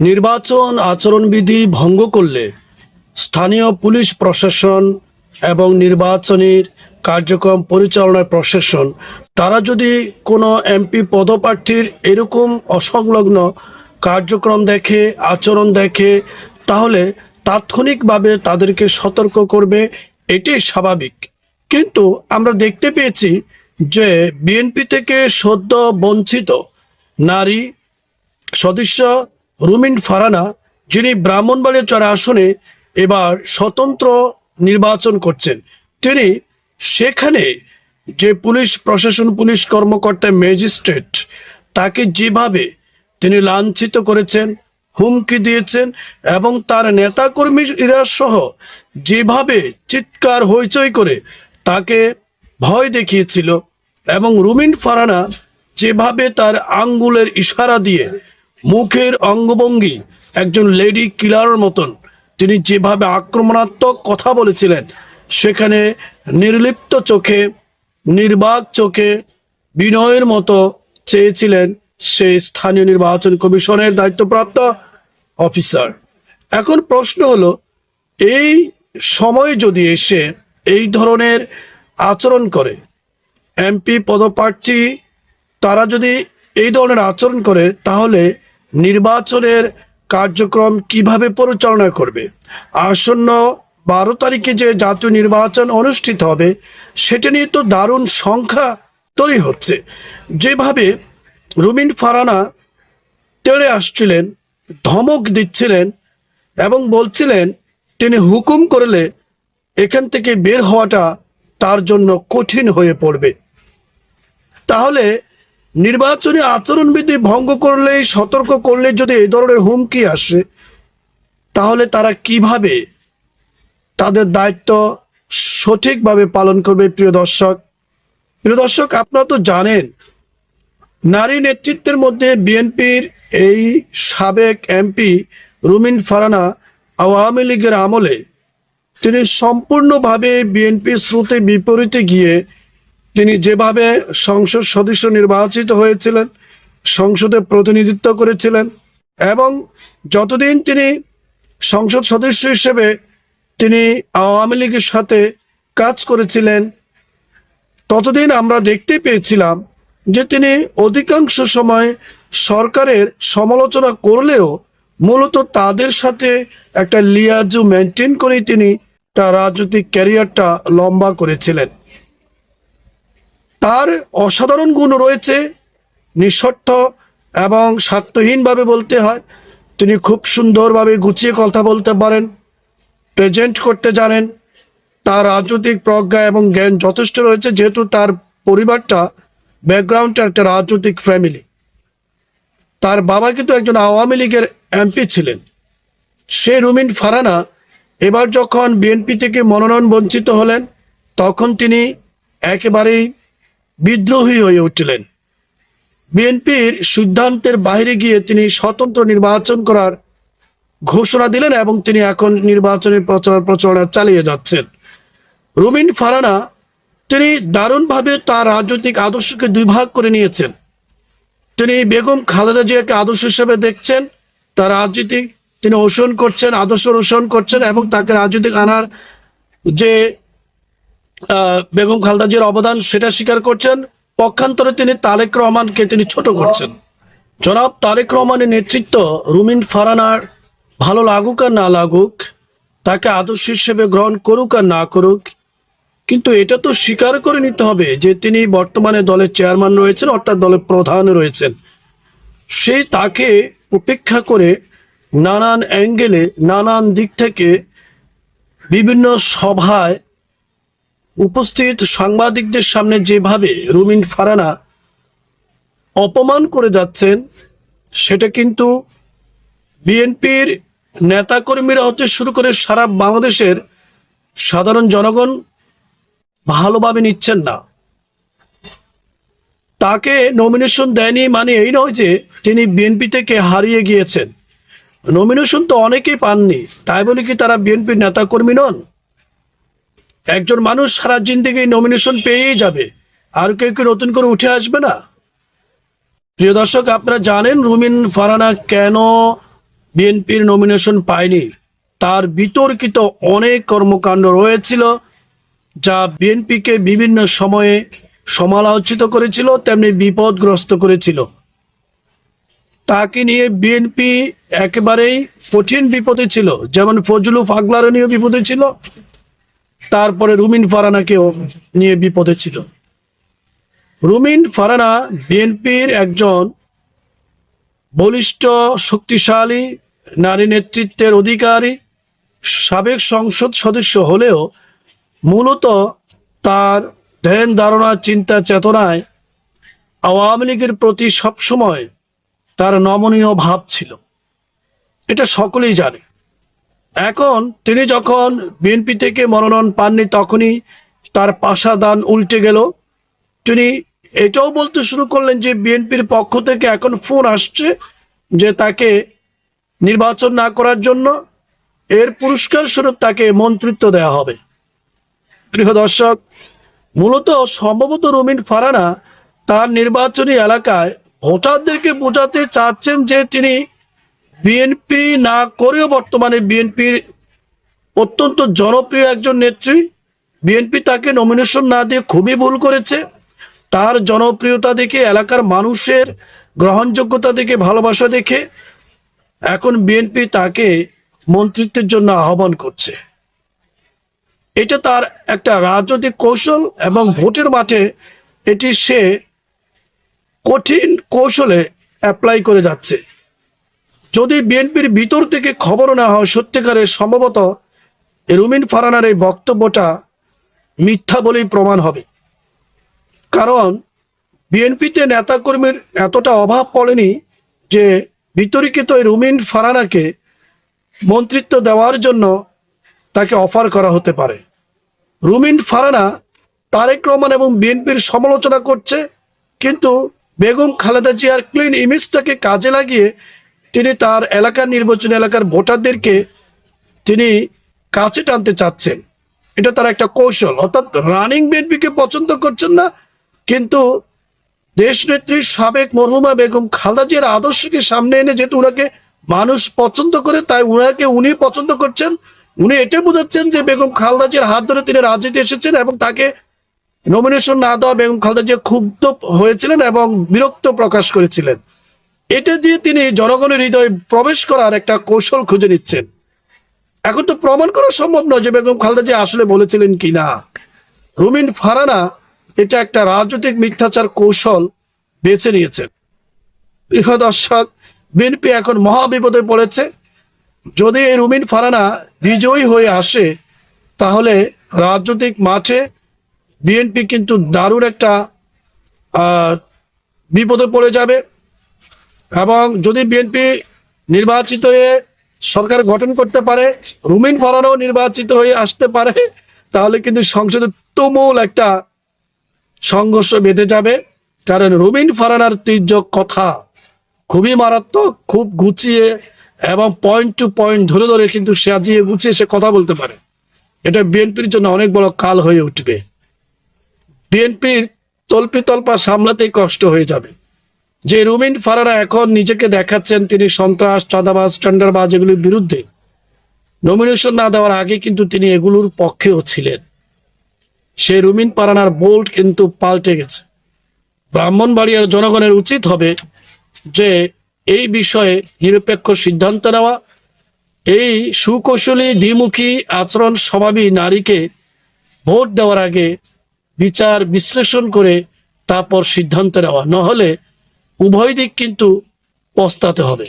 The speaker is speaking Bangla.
নির্বাচন আচরণবিধি ভঙ্গ করলে স্থানীয় পুলিশ প্রশাসন এবং নির্বাচনের কার্যক্রম পরিচালনার প্রশাসন, তারা যদি কোনো এমপি পদপ্রার্থীর এরকম অসংলগ্ন কার্যক্রম দেখে, আচরণ দেখে, তাহলে তাৎক্ষণিকভাবে তাদেরকে সতর্ক করবে, এটি স্বাভাবিক। কিন্তু আমরা দেখতে পেয়েছি যে বিএনপি থেকে সদ্য বঞ্চিত নারী সদস্য রুমিন ফারানা, যিনি ব্রাহ্মণবাড়িয়া চড়া আসনে এবার স্বতন্ত্র নির্বাচন করছেন। তিনি সেখানে যে পুলিশ প্রশাসন, পুলিশ কর্মকর্তা, ম্যাজিস্ট্রেট, তাকে যেভাবে তিনি লাঞ্ছিত করেছেন, হুমকি দিয়েছেন এবং তার নেতাকর্মীরা সহ যেভাবে চিৎকার, হইচই করে তাকে ভয় দেখিয়েছিল এবং রুমিন ফারানা যেভাবে তার আঙ্গুলের ইশারা দিয়ে মুখের অঙ্গভঙ্গি একজন লেডি কিলার মতন। তিনি যেভাবে আক্রমণাত্মক কথা বলেছিলেন, সেখানে নির্লিপ্ত চোখে, নির্বাক চোখে বিনয়ের মতো চেয়েছিলেন সেই স্থানীয় নির্বাচন কমিশনের দায়িত্বপ্রাপ্ত অফিসার। এখন প্রশ্ন হলো, এই সময় যদি এসে এই ধরনের আচরণ করে, এমপি, পদপ্রার্থী, তারা যদি এই ধরনের আচরণ করে, তাহলে নির্বাচনের কার্যক্রম কীভাবে পরিচালনা করবে? আসন্ন বারো তারিখে যে জাতীয় নির্বাচন অনুষ্ঠিত হবে, সেটা নিয়ে তো দারুণ সংখ্যা তৈরি হচ্ছে। যেভাবে রুমিন ফারানা তেড়ে আসছিলেন, ধমক দিচ্ছিলেন এবং বলছিলেন, তিনি হুকুম করলে এখান থেকে বের হওয়াটা তার জন্য কঠিন হয়ে পড়বে। তাহলে নির্বাচনী আচরণবিধি ভঙ্গ করলে, সতর্ক করলে যদি এই ধরনের হুমকি আসে, তাহলে তারা কীভাবে তাদের দায়িত্ব সঠিকভাবে পালন করবে, প্রিয় দর্শক? প্রিয় দর্শক, আপনারা তো জানেন, নারী নেতৃত্বের মধ্যে বিএনপির এই সাবেক এমপি রুমিন ফারানা আওয়ামী লীগের আমলে তিনি সম্পূর্ণভাবে বিএনপির স্রোতে বিপরীতে গিয়ে তিনি যেভাবে সংসদ সদস্য নির্বাচিত হয়েছিলেন, সংসদে প্রতিনিধিত্ব করেছিলেন, এবং যতদিন তিনি সংসদ সদস্য হিসেবে তিনি আওয়ামী লীগের সাথে কাজ করেছিলেন, ততদিন আমরা দেখতে পেয়েছিলাম যে তিনি অধিকাংশ সময় সরকারের সমালোচনা করলেও মূলত তাদের সাথে একটা লিয়াজু মেনটেন করেই তিনি তার রাজনৈতিক ক্যারিয়ারটা লম্বা করেছিলেন। তার অসাধারণ গুণ রয়েছে নিঃস্বার্থ এবং স্বার্থহীনভাবে বলতে হয়। তিনি খুব সুন্দরভাবে গুছিয়ে কথা বলতে পারেন প্রেজেন্ট করতে জানেন। তার রাজনৈতিক প্রজ্ঞা এবং জ্ঞান যথেষ্ট রয়েছে, যেহেতু তার পরিবারটা ব্যাকগ্রাউন্ডটা একটা রাজনৈতিক ফ্যামিলি তার বাবা কিন্তু একজন আওয়ামী লীগের এমপি ছিলেন। সে রুমিন ফারানা এবার যখন বিএনপি থেকে মনোনয়ন বঞ্চিত হলেন, তখন তিনি একেবারেই বিদ্রোহী হয়ে উঠলেন। বিএনপির সিদ্ধান্তের বাইরে গিয়ে তিনি স্বতন্ত্র নির্বাচন করার ঘোষণা দিলেন এবং তিনি এখন নির্বাচনের প্রচার প্রচারণা চালিয়ে যাচ্ছেন। রুমিন ফারানা, তিনি দারুণভাবে তার রাজনৈতিক আদর্শকে দুই ভাগ করে নিয়েছেন। তিনি বেগম খালেদা জিয়াকে আদর্শ হিসেবে দেখছেন, তার রাজনীতিক তিনি অনুসরণ করছেন, আদর্শ অনুসরণ করছেন এবং তাকে রাজনৈতিক আনার যে বেগম খালদা জিয়ার অবদান সেটা স্বীকার করছেন। পক্ষান্তরে তিনি তারেক রহমানকে তিনি ছোট করছেন। জনাব তারেক রহমানের নেতৃত্ব রুমিন ফারানার ভালো লাগুক আর না লাগুক, তাকে আদর্শ হিসেবে গ্রহণ করুক আর না করুক, কিন্তু এটা তো স্বীকার করে নিতে হবে যে তিনি বর্তমানে দলের চেয়ারম্যান রয়েছেন, অর্থাৎ দলের প্রধান রয়েছেন। সে তাকে উপেক্ষা করে নানান অ্যাঙ্গেলে, নানান দিক থেকে বিভিন্ন সভায় উপস্থিত সাংবাদিকদের সামনে যেভাবে রুমিন ফারানা অপমান করে যাচ্ছেন, সেটা কিন্তু বিএনপির নেতাকর্মীরা হতে শুরু করে সারা বাংলাদেশের সাধারণ জনগণ ভালোভাবে নিচ্ছেন না। তাকে নমিনেশন দেয়নি মানে এই নয় যে তিনি বিএনপি থেকে হারিয়ে গিয়েছেন। নমিনেশন তো অনেকেই পাননি, তাই বলে কি তারা বিএনপির নেতাকর্মী নন? একজন মানুষ সারা জিন্দিগি নমিনেশন পেয়েই যাবে। আর কেউ কেউ নতুন করে উঠে আসবে না? প্রিয় দর্শক, আপনারা জানেন রুমিন ফারানা কেন বিএনপির নমিনেশন পায়নি? তার বিতর্কিত অনেক কর্মকাণ্ড রয়েছিল, যা বিএনপিকে বিভিন্ন সময়ে সমালোচিত করেছিল, তেমনি বিপদগ্রস্ত করেছিল। তাকে নিয়ে বিএনপি একেবারেই কঠিন বিপদে ছিল, যেমন ফজলু ফাগলার নিয়ে বিপদে ছিল তারপরে রুমিন ফারানাকেও নিয়ে বিপদে ছিল। রুমিন ফারানা বিএনপির একজন বলিষ্ঠ শক্তিশালী নারী নেতৃত্বের অধিকারী, সাবেক সংসদ সদস্য হলেও মূলত তার ধ্যান ধারণা, চিন্তা চেতনায় আওয়ামী লীগের প্রতি সবসময় তার নমনীয় ভাব ছিল। এটা সকলেই জানে। এখন তিনি যখন বিএনপি থেকে মনোনয়ন পাননি, তখনই তার পাশাদান উল্টে গেল। তিনি এটাও বলতে শুরু করলেন যে বিএনপির পক্ষ থেকে এখন ফোন আসছে যে তাকে নির্বাচন না করার জন্য এর পুরস্কার স্বরূপ তাকে মন্ত্রিত্ব দেওয়া হবে। প্রিয় দর্শক, মূলত সম্ভবত রুমিন ফারানা তার নির্বাচনী এলাকায় ভোটারদেরকে বোঝাতে চাচ্ছেন যে তিনি বিএনপি না করেও বর্তমানে বিএনপির অত্যন্ত জনপ্রিয় একজন নেত্রী। বিএনপি তাকে নমিনেশন না দিয়ে খুবই ভুল করেছে। তার জনপ্রিয়তা দেখে, এলাকার মানুষের গ্রহণযোগ্যতা দেখে, ভালোবাসা দেখে এখন বিএনপি তাকে মন্ত্রিত্বের জন্য আহ্বান করছে। এটা তার একটা রাজনৈতিক কৌশল এবং ভোটের মাঠে এটি সে কঠিন কৌশলে অ্যাপ্লাই করে যাচ্ছে। যদি বিএনপির ভিতর থেকে খবর না হয়, সত্যিকারের সম্ভবত রুমিন ফারানার এই বক্তব্যটা মিথ্যা বলেই প্রমাণ হবে। কারণ বিএনপিতে নেতাকর্মীর এতটা অভাব পড়েনি যে বিতর্কিত এই রুমিন ফারানাকে মন্ত্রিত্ব দেওয়ার জন্য তাকে অফার করা হতে পারে। রুমিন ফারানা তারেক রহমান এবং বিএনপির সমালোচনা করছে, কিন্তু বেগম খালেদা জিয়ার ক্লিন ইমেজটাকে কাজে লাগিয়ে তিনি তার এলাকার নির্বাচনী এলাকার ভোটারদেরকে তিনি কাছে টানতে চাচ্ছেন। এটা তার একটা কৌশল। অর্থাৎ রানিং বিএনপিকে পছন্দ করছেন না, কিন্তু দেশনেত্রীর সাবেক মরহুমা বেগম খালেদা জিয়ার আদর্শকে সামনে এনে যেহেতু ওনাকে মানুষ পছন্দ করে, তাই উনাকে উনি পছন্দ করছেন। উনি এটা বোঝাচ্ছেন যে বেগম খালেদা জিয়ার হাত ধরে তিনি রাজনীতি এসেছেন এবং তাকে নমিনেশন না দেওয়া বেগম খালেদা জিয়া ক্ষুব্ধ হয়েছিলেন এবং বিরক্ত প্রকাশ করেছিলেন। এটা দিয়ে তিনি জনগণের হৃদয়ে প্রবেশ করার একটা কৌশল খুঁজে নিচ্ছেন। এখন তো প্রমাণ করা সম্ভব নয় যে বেগম খালেদা জিয়া আসলে বলেছিলেন কি না। রুমিন ফারানা এটা একটা রাজনৈতিক মিথ্যাচার কৌশল বেছে নিয়েছেন। দর্শক, বিএনপি এখন মহাবিপদে পড়েছে। যদি এই রুমিন ফারানা বিজয়ী হয়ে আসে, তাহলে রাজনৈতিক মাঠে বিএনপি কিন্তু দারুণ একটা বিপদে পড়ে যাবে। এবং যদি বিএনপি নির্বাচিত হয়ে সরকার গঠন করতে পারে, রুমিন ফারানাও নির্বাচিত হয়ে আসতে পারে, তাহলে কিন্তু সংসদে তুমুল একটা সংঘর্ষ বেঁধে যাবে। কারণ রুমিন ফারানার তীর্য কথা খুবই মারাত্মক, খুব গুছিয়ে এবং পয়েন্ট টু পয়েন্ট ধরে ধরে কিন্তু সাজিয়ে গুছিয়ে সে কথা বলতে পারে। এটা বিএনপির জন্য অনেক বড় কাল হয়ে উঠবে। বিএনপির তল্পি তল্পা সামলাতেই কষ্ট হয়ে যাবে। যে রুমিন ফারারা এখন নিজেকে দেখাচ্ছেন তিনি সন্ত্রাস, চাঁদাবাজ, টেন্ডারবাজ এগুলির বিরুদ্ধে। নমিনেশন না দেওয়ার আগে কিন্তু তিনি এগুলোর পক্ষেও ছিলেন। সে রুমিন পারানার বোল্ট কিন্তু পাল্টে গেছে। ব্রাহ্মণবাড়িয়ার জনগণের উচিত হবে যে এই বিষয়ে নিরপেক্ষ সিদ্ধান্ত নেওয়া, এই সুকৌশলী, দ্বিমুখী, আচরণ স্বভাবী নারীকে ভোট দেওয়ার আগে বিচার বিশ্লেষণ করে তারপর সিদ্ধান্ত নেওয়া। নহলে উভয় দিক কিন্তু পস্তাতে হবে।